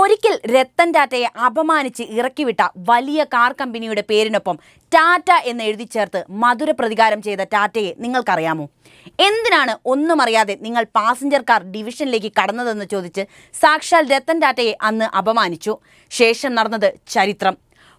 ഒരിക്കൽ രത്തൻ ടാറ്റയെ അപമാനിച്ച് ഇറക്കിവിട്ട വലിയ കാർ കമ്പനിയുടെ പേരിനൊപ്പം ടാറ്റ എന്ന് എഴുതി ചേർത്ത് മധുര പ്രതികാരം ചെയ്ത ടാറ്റയെ നിങ്ങൾക്കറിയാമോ? എന്തിനാണ് ഒന്നും അറിയാതെ നിങ്ങൾ പാസഞ്ചർ കാർ ഡിവിഷനിലേക്ക് കടന്നതെന്ന് ചോദിച്ച് സാക്ഷാൽ രത്തൻ ടാറ്റയെ അന്ന് അപമാനിച്ചു. ശേഷം നടന്നത് ചരിത്രം.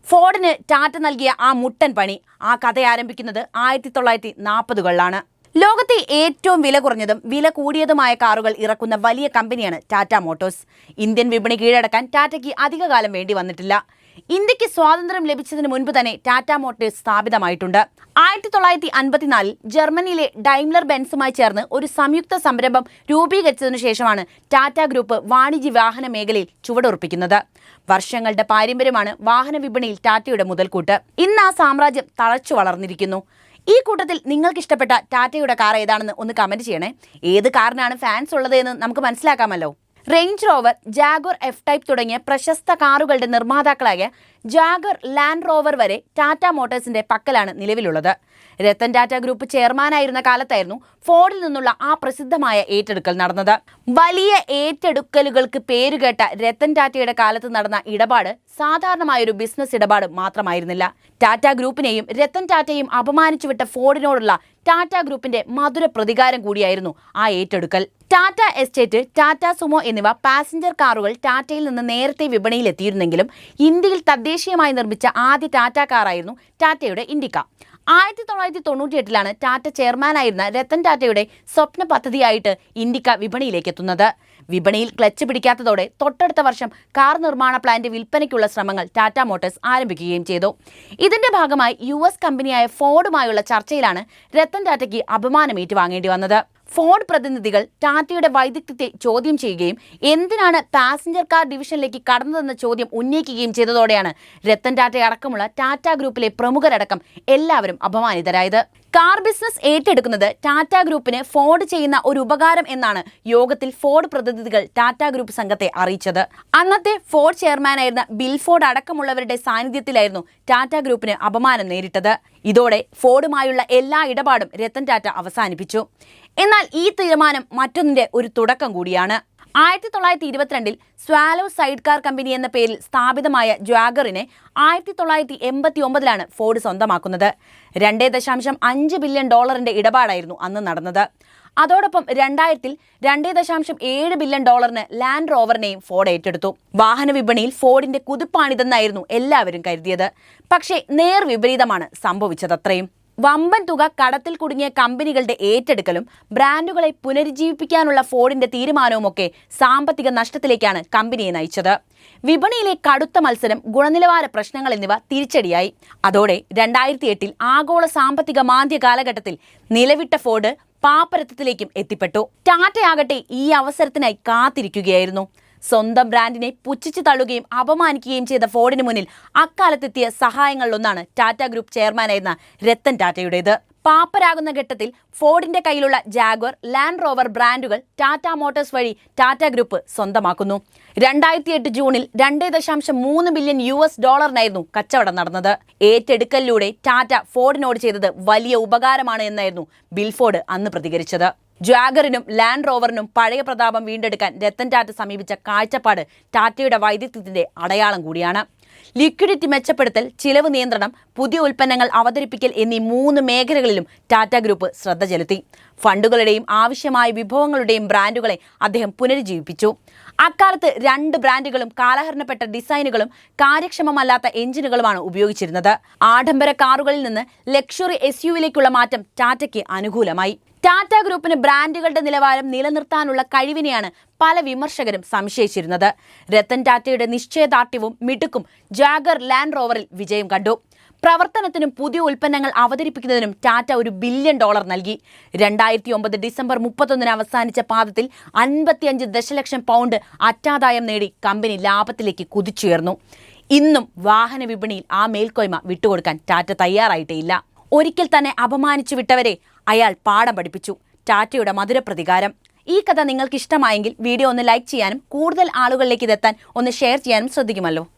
ഫോർഡിന് ടാറ്റ നൽകിയ ആ മുട്ടൻ പണി ആ കഥ ആരംഭിക്കുന്നത് ആയിരത്തി തൊള്ളായിരത്തി നാൽപ്പതുകളിലാണ്. ലോകത്തെ ഏറ്റവും വില കുറഞ്ഞതും വില കൂടിയതുമായ കാറുകൾ ഇറക്കുന്ന വലിയ കമ്പനിയാണ് ടാറ്റ മോട്ടോഴ്സ്. ഇന്ത്യൻ വിപണി കീഴടക്കാൻ ടാറ്റയ്ക്ക് അധികകാലം വേണ്ടി വന്നിട്ടില്ല. ഇന്ത്യയ്ക്ക് സ്വാതന്ത്ര്യം ലഭിച്ചതിന് മുൻപ് തന്നെ ടാറ്റ മോട്ടോഴ്സ് സ്ഥാപിതമായിട്ടുണ്ട്. ആയിരത്തി തൊള്ളായിരത്തി അൻപത്തിനാലിൽ ജർമ്മനിയിലെ ഡൈംലർ ബെൻസുമായി ചേർന്ന് ഒരു സംയുക്ത സംരംഭം രൂപീകരിച്ചതിനു ശേഷമാണ് ടാറ്റ ഗ്രൂപ്പ് വാണിജ്യ വാഹന മേഖലയിൽ ചുവടുറപ്പിക്കുന്നത്. വർഷങ്ങളുടെ പാരമ്പര്യമാണ് വാഹന വിപണിയിൽ ടാറ്റയുടെ മുതൽക്കൂട്ട്. ഇന്ന് ആ സാമ്രാജ്യം തളച്ചു വളർന്നിരിക്കുന്നു. ഈ കൂട്ടത്തിൽ നിങ്ങൾക്ക് ഇഷ്ടപ്പെട്ട ടാറ്റയുടെ കാർ ഏതാണെന്ന് ഒന്ന് കമന്റ് ചെയ്യണേ. ഏത് കാറിനാണ് ഫാൻസ് ഉള്ളത് എന്ന് നമുക്ക് മനസ്സിലാക്കാമല്ലോ. Range Rover Jaguar F type തുടങ്ങിയ പ്രശസ്ത കാറുകളുടെ നിർമ്മാതാക്കളായ ജാഗർ ലാൻഡ് റോവർ വരെ ടാറ്റ മോട്ടോഴ്സിന്റെ പക്കലാണ് നിലവിലുള്ളത്. രത്തൻ ടാറ്റ ഗ്രൂപ്പ് ചെയർമാനായിരുന്ന കാലത്തായിരുന്നു ഫോർഡിൽ നിന്നുള്ള ആ പ്രസിദ്ധമായ ഏറ്റെടുക്കൽ നടന്നത്. വലിയ ഏറ്റെടുക്കലുകൾക്ക് പേരുകേട്ട രത്തൻ ടാറ്റയുടെ കാലത്ത് നടന്ന ഇടപാട് സാധാരണമായൊരു ബിസിനസ് ഇടപാട് മാത്രമായിരുന്നില്ല. ടാറ്റ ഗ്രൂപ്പിനെയും രത്തൻ ടാറ്റയും അപമാനിച്ചു വിട്ട ഫോർഡിനോടുള്ള ടാറ്റ ഗ്രൂപ്പിന്റെ മധുര പ്രതികാരം കൂടിയായിരുന്നു ആ ഏറ്റെടുക്കൽ. ടാറ്റ എസ്റ്റേറ്റ് ടാറ്റ സുമോ എന്നിവ പാസഞ്ചർ കാറുകൾ ടാറ്റയിൽ നിന്ന് നേരത്തെ വിപണിയിൽ ഇന്ത്യയിൽ ഇന്ത്യയിൽ തദ്ദേശീയമായി നിർമ്മിച്ച ആദ്യ ടാറ്റ കാറായിരുന്നു ടാറ്റയുടെ ഇൻഡിക്ക ആയിരത്തി തൊള്ളായിരത്തി തൊണ്ണൂറ്റി എട്ടിലാണ് ടാറ്റ ചെയർമാനായിരുന്ന രത്തൻ ടാറ്റയുടെ സ്വപ്ന പദ്ധതിയായിട്ട് ഇൻഡിക്ക വിപണിയിലേക്ക് എത്തുന്നത് വിപണിയിൽ ക്ലച്ച് പിടിക്കാത്തതോടെ തൊട്ടടുത്ത വർഷം കാർ നിർമ്മാണ പ്ലാന്റ് വിൽപ്പനയ്ക്കുള്ള ശ്രമങ്ങൾ ടാറ്റ മോട്ടോഴ്സ് ആരംഭിക്കുകയും ചെയ്തു. ഇതിന്റെ ഭാഗമായി യു കമ്പനിയായ ഫോർഡുമായുള്ള ചർച്ചയിലാണ് രത്തൻ ടാറ്റയ്ക്ക് അപമാനം ഏറ്റുവാങ്ങേണ്ടി വന്നത്. ഫോർഡ് പ്രതിനിധികൾ ടാറ്റയുടെ വൈദഗ്ധ്യത്തെ ചോദ്യം ചെയ്യുകയും എന്തിനാണ് പാസഞ്ചർ കാർ ഡിവിഷനിലേക്ക് കടന്നതെന്ന ചോദ്യം ഉന്നയിക്കുകയും ചെയ്തതോടെയാണ് രത്തൻ ടാറ്റ അടക്കമുള്ള ടാറ്റ ഗ്രൂപ്പിലെ പ്രമുഖരടക്കം എല്ലാവരും അപമാനിതരായത്. കാർ ബിസിനസ് ഏറ്റെടുക്കുന്നത് ടാറ്റ ഗ്രൂപ്പിന് ഫോർഡ് ചെയ്യുന്ന ഒരു ഉപകാരം എന്നാണ് യോഗത്തിൽ ഫോർഡ് പ്രതിനിധികൾ ടാറ്റ ഗ്രൂപ്പ് സംഘത്തെ അറിയിച്ചത്. അന്നത്തെ ഫോർഡ് ചെയർമാനായിരുന്ന ബിൽ ഫോർഡ് അടക്കമുള്ളവരുടെ സാന്നിധ്യത്തിലായിരുന്നു ടാറ്റ ഗ്രൂപ്പിന് അപമാനം നേരിട്ടത്. ഇതോടെ ഫോർഡുമായുള്ള എല്ലാ ഇടപാടും രത്തൻ ടാറ്റ അവസാനിപ്പിച്ചു. എന്നാൽ ഈ തീരുമാനം മറ്റൊന്നിന്റെ ഒരു തുടക്കം കൂടിയാണ്. ആയിരത്തി തൊള്ളായിരത്തി ഇരുപത്തിരണ്ടിൽ സ്വാലോ സൈഡ് കാർ കമ്പനി എന്ന പേരിൽ സ്ഥാപിതമായ ജ്വാഗറിനെ ആയിരത്തി തൊള്ളായിരത്തി എൺപത്തി ഒമ്പതിലാണ് ഫോർഡ് സ്വന്തമാക്കുന്നത്. രണ്ടേ ദശാംശം അഞ്ച് ബില്യൺ ഡോളറിന്റെ ഇടപാടായിരുന്നു അന്ന് നടന്നത്. അതോടൊപ്പം രണ്ടായിരത്തിൽ രണ്ടേ ദശാംശം ഏഴ് ബില്യൺ ഡോളറിന് ലാൻഡ് റോവറിനെയും ഫോർഡ് ഏറ്റെടുത്തു. വാഹന വിപണിയിൽ ഫോർഡിന്റെ കുതിപ്പാണിതെന്നായിരുന്നു എല്ലാവരും കരുതിയത്. പക്ഷേ നേർ വിപരീതമാണ് സംഭവിച്ചതത്രയും. വമ്പൻ തുക കടത്തിൽ കുടുങ്ങിയ കമ്പനികളുടെ ഏറ്റെടുക്കലും ബ്രാൻഡുകളെ പുനരുജ്ജീവിപ്പിക്കാനുള്ള ഫോർഡിന്റെ തീരുമാനവുമൊക്കെ സാമ്പത്തിക നഷ്ടത്തിലേക്കാണ് കമ്പനിയെ നയിച്ചത്. വിപണിയിലെ കടുത്ത മത്സരം ഗുണനിലവാര പ്രശ്നങ്ങൾ എന്നിവ തിരിച്ചടിയായി. അതോടെ രണ്ടായിരത്തി എട്ടിൽ ആഗോള സാമ്പത്തിക മാന്ദ്യ കാലഘട്ടത്തിൽ നിലവിട്ട ഫോർഡ് പാപ്പരത്തത്തിലേക്കും എത്തിപ്പെട്ടു. ടാറ്റയാകട്ടെ ഈ അവസരത്തിനായി കാത്തിരിക്കുകയായിരുന്നു. സ്വന്തം ബ്രാൻഡിനെ പുച്ഛിച്ചു തള്ളുകയും അപമാനിക്കുകയും ചെയ്ത ഫോർഡിന് മുന്നിൽ അക്കാലത്തെത്തിയ സഹായങ്ങളിലൊന്നാണ് ടാറ്റ ഗ്രൂപ്പ് ചെയർമാനായിരുന്ന രത്തൻ ടാറ്റയുടേത്. പാപ്പരാകുന്ന ഘട്ടത്തിൽ ഫോർഡിന്റെ കയ്യിലുള്ള ജാഗ്വർ ലാൻഡ് റോവർ ബ്രാൻഡുകൾ ടാറ്റ മോട്ടോഴ്സ് വഴി ടാറ്റ ഗ്രൂപ്പ് സ്വന്തമാക്കുന്നു. രണ്ടായിരത്തി എട്ട് ജൂണിൽ രണ്ടേ ദശാംശം മൂന്ന് ബില്യൺ യു എസ് ഡോളറിനായിരുന്നു കച്ചവടം നടന്നത്. ഏറ്റെടുക്കലിലൂടെ ടാറ്റ ഫോർഡിനോട് ചെയ്തത് വലിയ ഉപകാരമാണ് എന്നായിരുന്നു ബിൽഫോർഡ് അന്ന് പ്രതികരിച്ചത്. ജാഗറിനും ലാൻഡ് റോവറിനും പഴയ പ്രതാപം വീണ്ടെടുക്കാൻ രത്തൻ ടാറ്റ സമീപിച്ച കാഴ്ചപ്പാട് ടാറ്റയുടെ വൈദഗ്ധ്യത്തിന്റെ അടയാളം കൂടിയാണ്. ലിക്വിഡിറ്റി മെച്ചപ്പെടുത്തൽ ചിലവ് നിയന്ത്രണം പുതിയ ഉൽപ്പന്നങ്ങൾ അവതരിപ്പിക്കൽ എന്നീ മൂന്ന് മേഖലകളിലും ടാറ്റ ഗ്രൂപ്പ് ശ്രദ്ധ ചെലുത്തി. ഫണ്ടുകളുടെയും ആവശ്യമായ വിഭവങ്ങളുടെയും ബ്രാൻഡുകളെ അദ്ദേഹം പുനരുജ്ജീവിപ്പിച്ചു. അക്കാലത്ത് രണ്ട് ബ്രാൻഡുകളും കാലഹരണപ്പെട്ട ഡിസൈനുകളും കാര്യക്ഷമമല്ലാത്ത എഞ്ചിനുകളുമാണ് ഉപയോഗിച്ചിരുന്നത്. ആഡംബര കാറുകളിൽ നിന്ന് ലക്ഷറി എസ് യുവിലേക്കുള്ള മാറ്റം ടാറ്റയ്ക്ക് അനുകൂലമായി. ടാറ്റ ഗ്രൂപ്പിന് ബ്രാൻഡുകളുടെ നിലവാരം നിലനിർത്താനുള്ള കഴിവിനെയാണ് പല വിമർശകരും സംശയിച്ചിരുന്നത്. രത്തൻ ടാറ്റയുടെ നിശ്ചയദാർഢ്യവും മിടുക്കും ജാഗർ ലാൻഡ് റോവറിൽ വിജയം കണ്ടു. പ്രവർത്തനത്തിനും പുതിയ ഉൽപ്പന്നങ്ങൾ അവതരിപ്പിക്കുന്നതിനും ടാറ്റ ഒരു ബില്യൺ ഡോളർ നൽകി. രണ്ടായിരത്തി ഒമ്പത് ഡിസംബർ മുപ്പത്തൊന്നിന് അവസാനിച്ച പാദത്തിൽ അൻപത്തിയഞ്ച് ദശലക്ഷം പൗണ്ട് അറ്റാദായം നേടി കമ്പനി ലാഭത്തിലേക്ക് കുതിച്ചുയർന്നു. ഇന്നും വാഹന വിപണിയിൽ ആ മേൽക്കോയ്മ വിട്ടുകൊടുക്കാൻ ടാറ്റ തയ്യാറായിട്ടേയില്ല. ഒരിക്കൽ തന്നെ അപമാനിച്ചു വിട്ടവരെ അയാൾ പാഠം പഠിപ്പിച്ചു. ടാറ്റയുടെ മധുരപ്രതികാരം. ഈ കഥ നിങ്ങൾക്ക് ഇഷ്ടമായെങ്കിൽ വീഡിയോ ഒന്ന് ലൈക്ക് ചെയ്യാനും കൂടുതൽ ആളുകളിലേക്ക് ഇതെത്താൻ ഒന്ന് ഷെയർ ചെയ്യാനും ശ്രദ്ധിക്കുമല്ലോ.